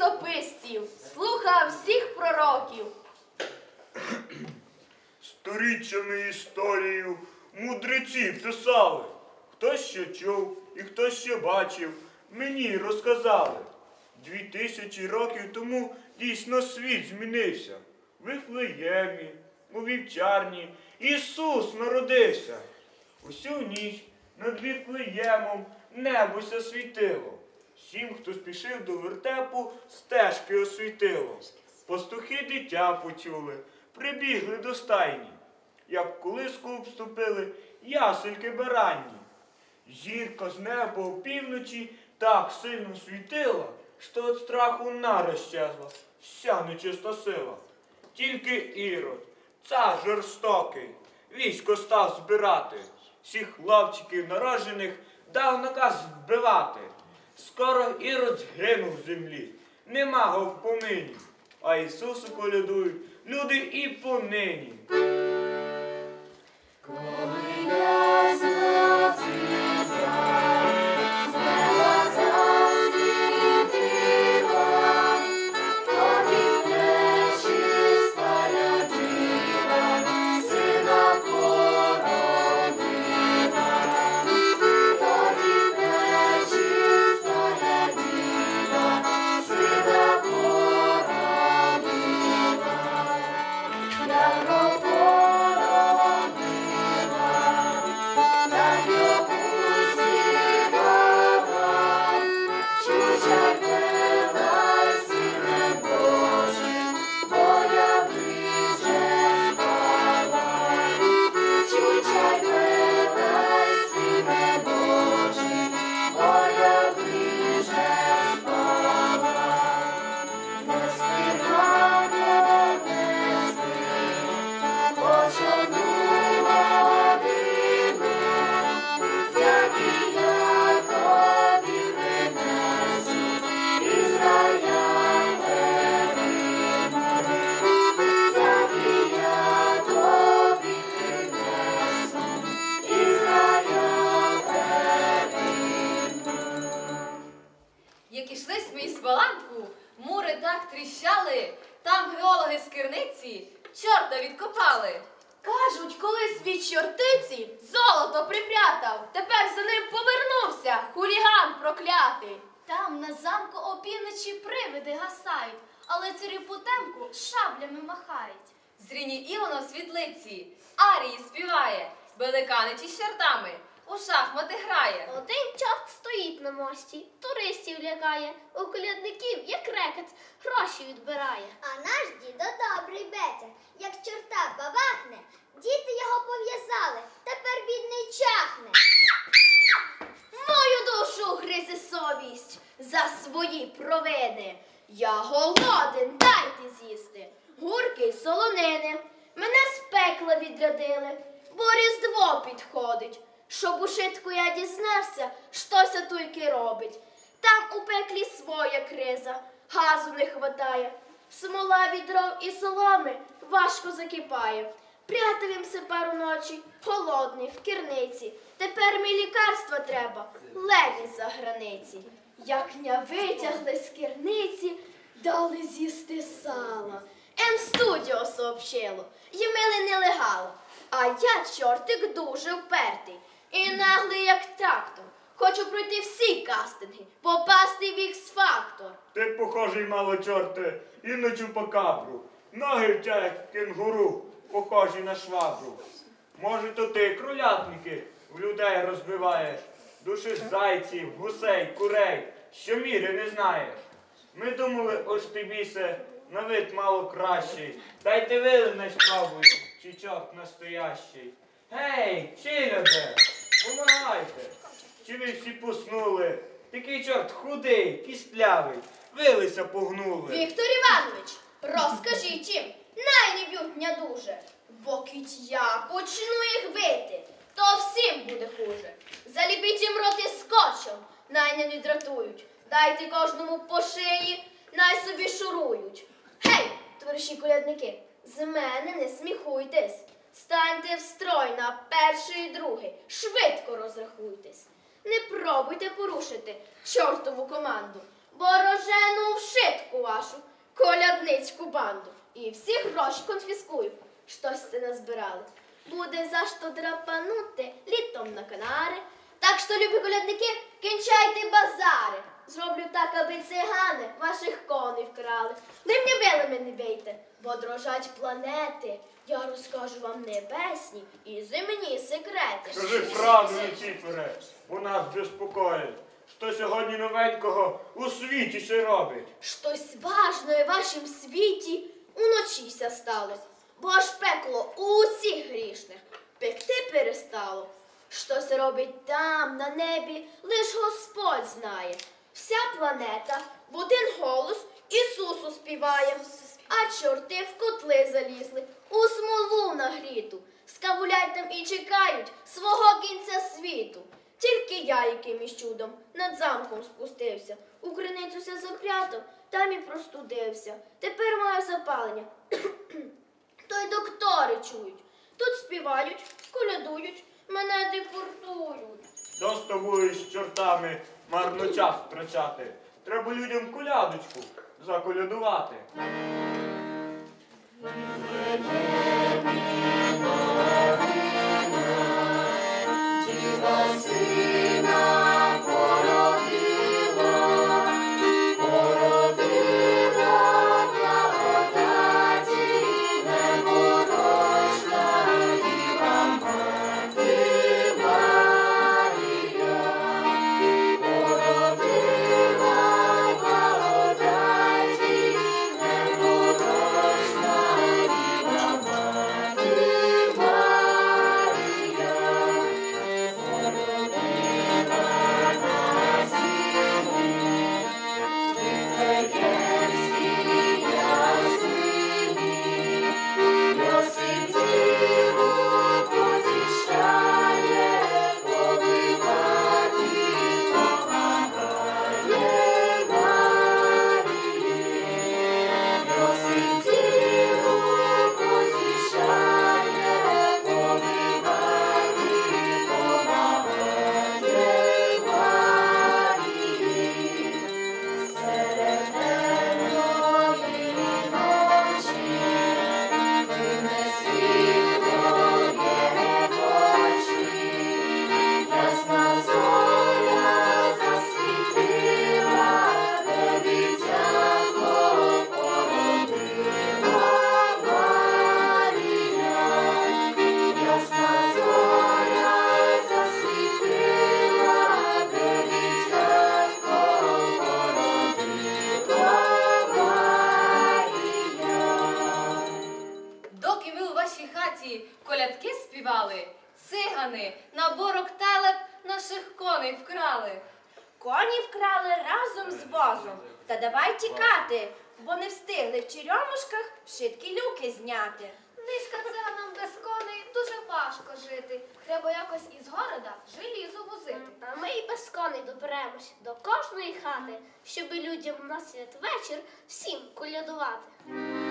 літописців, слухав всіх пророків. Сторіччями історію мудреці писали. Хтось що чув і хтось що бачив, мені розказали. Дві тисячі років тому дійсно світ змінився. В Вифлеємі, у вівчарні Ісус народився. Усю ніч над Віфлеємом небося світило. Всім, хто спішив до вертепу, стежки освітило. Пастухи дитя почули, прибігли до стайні. Як колиску обступили ясельки баранні. Зірка з неба опівночі так сильно світила, що від страху нараз щезла вся нечиста сила. Тільки Ірод, цар жорстокий, військо став збирати, всіх лавчиків наражених дав наказ вбивати. Скоро Ірод згинув в землі, нема го в помині, а Ісусу колядують люди і понині. Спаланку, мури так тріщали, там геологи з керниці чорта відкопали. Кажуть, колись від чортиці золото припрятав, тепер за ним повернувся хуліган проклятий. Там на замку опівночі привиди гасають, але царю Потемку шаблями махають. Зріні Ілона в світлиці, арії співає, беликаничі з чортами, у шахмати грає. Один чорт стоїть на мості, туристів лякає, у колядників, як рекет, гроші відбирає. А наш дідо добрий бетя, як чорта бабахне, діти його пов'язали, тепер бідний чахне. Мою душу гризе совість за свої провини. Я голоден, дайте з'їсти. Гурки й солонини. Мене з пекла відрядили, бо різдво підходить. Щоб у шитку я дізнався, щося туйки робить. Там у пеклі своя криза, газу не хватає. Смола від дров і соломи важко закипає. Прятавимся пару ночі, холодний, в керниці. Тепер мені лікарства треба, ледь за границі. Як ня витягли з керниці, дали з'їсти сала. М студіо сообщило, їмили нелегало. А я, чортик, дуже впертий. І наглий, як трактор. Хочу пройти всі кастинги, попасти в Ікс-фактор. Ти похожий мало чорте, і на чупакабру. Ноги в тебе, як кенгуру, похожі на швабру. Може, то ти кролятники в людей розбиваєш, душиш зайців, гусей, курей, що міри не знаєш. Ми думали, ось ти бісе, на вид мало кращий. Дайте вилинеш спробую, чи чорт настоящий. Гей, челяде, помагайте. Чи ви всі поснули? Такий чорт худий, кістлявий, вилися погнули. Віктор Іванович, розкажіть їм, най не б'ють мене дуже, бо кить я почну їх бити, то всім буде хуже. Заліпіть їм роти скотчем, най не відратують. Дайте кожному по шиї, най собі шурують. Гей, товариші колядники, з мене не сміхуйтесь. Станьте в строй на перший і другий, швидко розрахуйтесь. Не пробуйте порушити чортову команду, бо рожену вшитку вашу, колядницьку банду. І всі гроші конфіскую. Щось це назбирали. Буде за що драпанути літом на канари. Так що, любі колядники, кінчайте базари. Зроблю так, аби цигани ваших коней вкрали. Билими не бійте, бо дрожать планети. Я розкажу вам небесні і земні секрети. Скажи правду, Люцифере, бо нас безпокоїть. Що сьогодні новенького у світі се робить? Щось важне в вашім світі уночіся стало, бо аж пекло усіх грішних пекти перестало. Що се робить там, на небі, лиш Господь знає. Вся планета в один голос Ісусу співає, а чорти в котли залізли, у смолу нагріту, скавулять там і чекають свого кінця світу. Тільки я якимось чудом над замком спустився, у криницю ся запрятав, там і простудився. Тепер маю запалення. То й доктори чують. Тут співають, колядують, мене депортують. Що з тобою з чортами марно час втрачати? Треба людям колядочку заколядувати. Sing. Наших коней вкрали. Коні вкрали разом з возом. Та давай тікати, бо не встигли в черемушках вшиткі люки зняти. Низька циганам без коней дуже важко жити. Треба якось із города желізо возити. А ми і без коней доберемось до кожної хати, щоби людям на святвечір всім колядувати.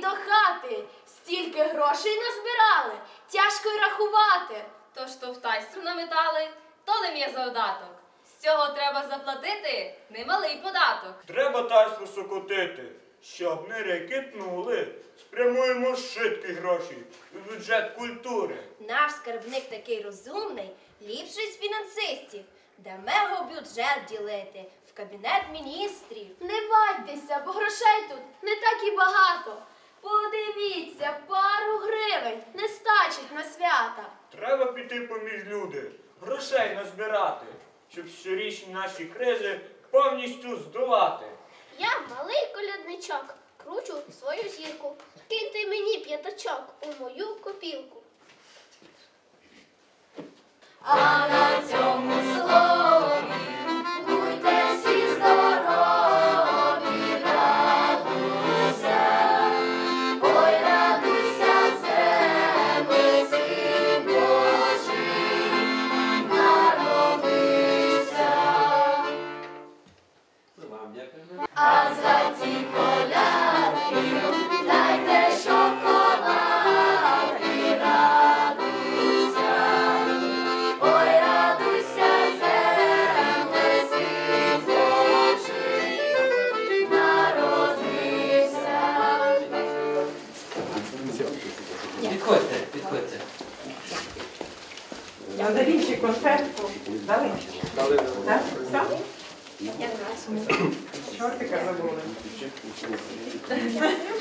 До хати. Стільки грошей назбирали, тяжко й рахувати. То в тайстру наметали, то лим є завдаток. З цього треба заплатити немалий податок. Треба тайстру сокотити, щоб не рейки пнули. Спрямуємо шитки гроші в бюджет культури. Наш скарбник такий розумний, ліпший з фінансистів. Дамо бюджет ділити в кабінет міністрів. Не вадьтеся, бо грошей тут не так і багато. Подивіться, пару гривень не стачить на свята. Треба піти поміж люди, грошей назбирати, щоб щорічні наші кризи повністю здолати. Я малий колядничок, кручу свою зірку. Киньте мені п'ятачок у мою копілку. А на цьому слові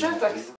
შეძახის